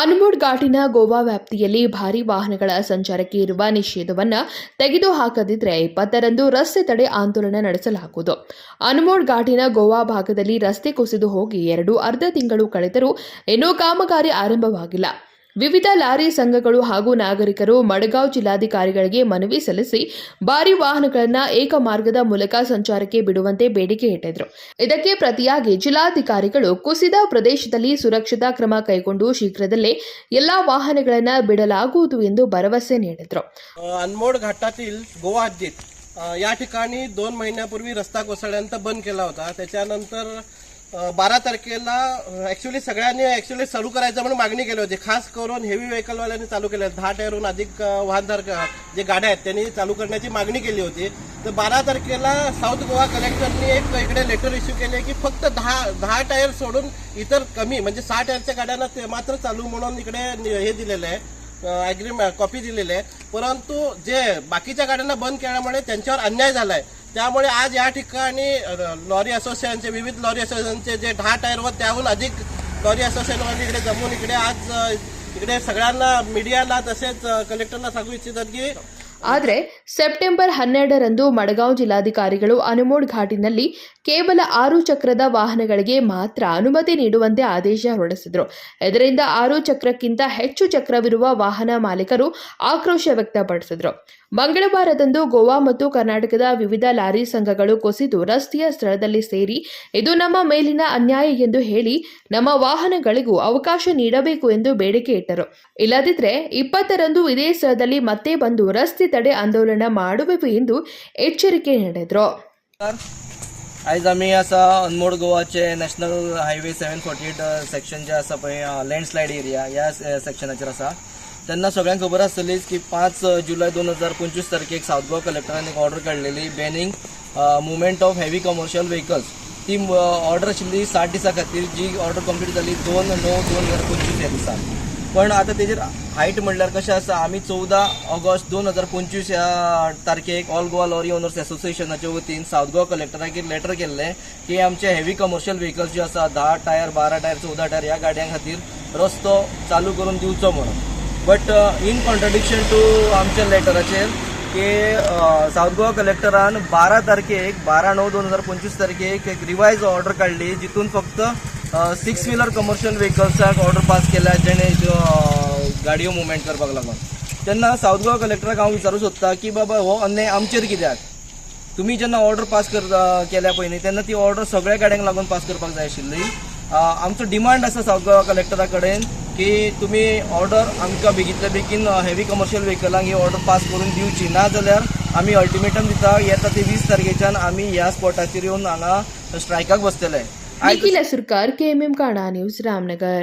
ಅನ್ಮೋಡ್ ಘಾಟಿನ ಗೋವಾ ವ್ಯಾಪ್ತಿಯಲ್ಲಿ ಭಾರಿ ವಾಹನಗಳ ಸಂಚಾರಕ್ಕೆ ಇರುವ ನಿಷೇಧವನ್ನು ತೆಗೆದುಹಾಕದಿದ್ದರೆ ಇಪ್ಪತ್ತರಂದು ರಸ್ತೆ ತಡೆ ಆಂದೋಲನ ನಡೆಸಲಾಗುವುದು. ಅನ್ಮೋಡ್ ಘಾಟಿನ ಗೋವಾ ಭಾಗದಲ್ಲಿ ರಸ್ತೆ ಕುಸಿದು ಹೋಗಿ ಎರಡು ಅರ್ಧ ತಿಂಗಳು ಕಳೆದರೂ ಇನ್ನೂ ಕಾಮಗಾರಿ ಆರಂಭವಾಗಿಲ್ಲ. ವಿವಿಧ ಲಾರಿ ಸಂಘಗಳು ಹಾಗೂ ನಾಗರಿಕರು ಮಡಗಾಂವ್ ಜಿಲ್ಲಾಧಿಕಾರಿಗಳಿಗೆ ಮನವಿ ಸಲ್ಲಿಸಿ ಭಾರಿ ವಾಹನಗಳನ್ನು ಏಕಮಾರ್ಗದ ಮೂಲಕ ಸಂಚಾರಕ್ಕೆ ಬಿಡುವಂತೆ ಬೇಡಿಕೆ ಇಟ್ಟಿದ್ರು ಇದಕ್ಕೆ ಪ್ರತಿಯಾಗಿ ಜಿಲ್ಲಾಧಿಕಾರಿಗಳು ಕುಸಿದ ಪ್ರದೇಶದಲ್ಲಿ ಸುರಕ್ಷತಾ ಕ್ರಮ ಕೈಗೊಂಡು ಶೀಘ್ರದಲ್ಲೇ ಎಲ್ಲಾ ವಾಹನಗಳನ್ನು ಬಿಡಲಾಗುವುದು ಎಂದು ಭರವಸೆ ನೀಡಿದ್ರು अ, अनमोड घाटातील गोवा हद्दीत अ, या ठिकाणी दोन महिन्यापूर्वी रस्ता कोसळल्यानंतर बंद केला होता त्याच्यानंतर बारा तारखेला ॲक्च्युली सगळ्यांनी ॲक्च्युली चालू करायचं म्हणून मागणी केली होती. खास करून हेवी व्हेकलवाल्यांनी चालू केलं. दहा टायरहून अधिक वाहनधारक जे गाड्या आहेत त्यांनी चालू करण्याची मागणी केली होती. तर बारा तारखेला साऊथ गोवा कलेक्टरनी एक इकडे लेटर इश्यू केले की फक्त दहा दहा टायर सोडून इतर कमी म्हणजे सहा टायरच्या गाड्यांना ते मात्र चालू म्हणून इकडे हे दिलेलं आहे. ॲग्रीमेंट कॉपी दिलेली आहे. परंतु जे बाकीच्या गाड्यांना बंद केल्यामुळे त्यांच्यावर अन्याय झाला आहे त्यामुळे आज या ठिकाणी लॉरी असोसिएशनचे विविध लॉरी असोसिएशनचे जे दहा टायर व त्याहून अधिक लॉरी असोसिएशनवाले इकडे जमून इकडे आज इकडे सगळ्यांना मीडियाला तसेच कलेक्टरला सांगू इच्छितात की ಆದರೆ ಸೆಪ್ಟೆಂಬರ್ ಹನ್ನೆರಡರಂದು ಮಡಗಾಂವ್ ಜಿಲ್ಲಾಧಿಕಾರಿಗಳು ಅನುಮೋಡ್ ಘಾಟಿನಲ್ಲಿ ಕೇವಲ ಆರು ಚಕ್ರದ ವಾಹನಗಳಿಗೆ ಮಾತ್ರ ಅನುಮತಿ ನೀಡುವಂತೆ ಆದೇಶ ಹೊರಡಿಸಿದರು. ಇದರಿಂದ ಆರು ಚಕ್ರಕ್ಕಿಂತ ಹೆಚ್ಚು ಚಕ್ರವಿರುವ ವಾಹನ ಮಾಲೀಕರು ಆಕ್ರೋಶ ವ್ಯಕ್ತಪಡಿಸಿದರು. ಮಂಗಳವಾರದಂದು ಗೋವಾ ಮತ್ತು ಕರ್ನಾಟಕದ ವಿವಿಧ ಲಾರಿ ಸಂಘಗಳು ಕುಸಿದು ರಸ್ತೆಯ ಸ್ಥಳದಲ್ಲಿ ಸೇರಿ, ಇದು ನಮ್ಮ ಮೇಲಿನ ಅನ್ಯಾಯ ಎಂದು ಹೇಳಿ ನಮ್ಮ ವಾಹನಗಳಿಗೂ ಅವಕಾಶ ನೀಡಬೇಕು ಎಂದು ಬೇಡಿಕೆ ಇಟ್ಟರು. ಇಲ್ಲದಿದ್ದರೆ ಇಪ್ಪತ್ತರಂದು ಇದೇ ಸ್ಥಳದಲ್ಲಿ ಮತ್ತೆ ಬಂದು ರಸ್ತೆ ತಡೆ ಆಂದೋಲನ ಮಾಡುವೆವು ಎಂದು ಎಚ್ಚರಿಕೆ ನೀಡಿದರು आयज आमी आसा Anmod गोवाचे national highway seven forty eight section जे आसा पळय लँडस्लायड एरिया ह्या सेक्शनाचेर आसा तेन्ना सगळ्यांक खबर आसतलीच की पांच जुलय दोन हजार पंचवीस तारखेक सावथ गोवा कलेक्टरान एक order काडलेली banning movement of heavy commercial vehicles ती ऑर्डर आशिल्ली साठ दिसां खातीर जी ऑर्डर कंप्लीट जाली दोन णव दोन हजार पंचवीस ह्या दिसा पण आता तेजेर हायट म्हणल्यार कशें आसा आमी चवदा ऑगस्ट दोन हजार पंचवीस ह्या तारखेक ऑल गोवा लॉरी ओनर्स असोसिएशनाच्या वतीन सावथ गोवा कलेक्टराक एक लेटर केल्लें की आमचे हेवी कमर्शियल व्हेकल्स जे आसा धा टायर बारा टायर चवदा टायर ह्या गाड्यां खातीर रस्तो चालू करून दिवचो म्हणून. बट इन कॉन्ट्रडिक्शन टू आमच्या लेटराचेर की सावथ गोवा कलेक्टरान बारा तारखेक बारा णव दोन हजार पंचवीस तारखेक एक रिवायज ऑर्डर काडली जितून फक्त सिक्स व्हिलर कमर्शियल व्हेकल्साक ऑर्डर पास केल्या जेणे ज्यो गाडयो मुवमेंट करपाक लागून तेन्ना साऊथ गोवा कलेक्टराक हांव विचारूं सोदता की बाबा हो अन्याय आमचेर कित्याक तुम्ही जेन्ना ऑर्डर पास कर केल्या पळय न्ही तेन्ना ती ऑर्डर सगळ्या गाड्यांक लागून पास करपाक जाय आशिल्ली. आमचो डिमांड आसा साऊथ गोवा कलेक्टरा कडेन की तुमी ऑर्डर आमकां बेगींतल्या बेगीन हेवी कमर्शियल व्हेकलांक ही ऑर्डर पास करून दिवची ना जाल्यार आमी अल्टिमेटम दिता येता ते वीस तारखेच्यान आमी ह्या स्पॉटाचेर येवन हांगा स्ट्रायकाक बसतले Nikhil Asurkar K M M काणा news Ramnagar.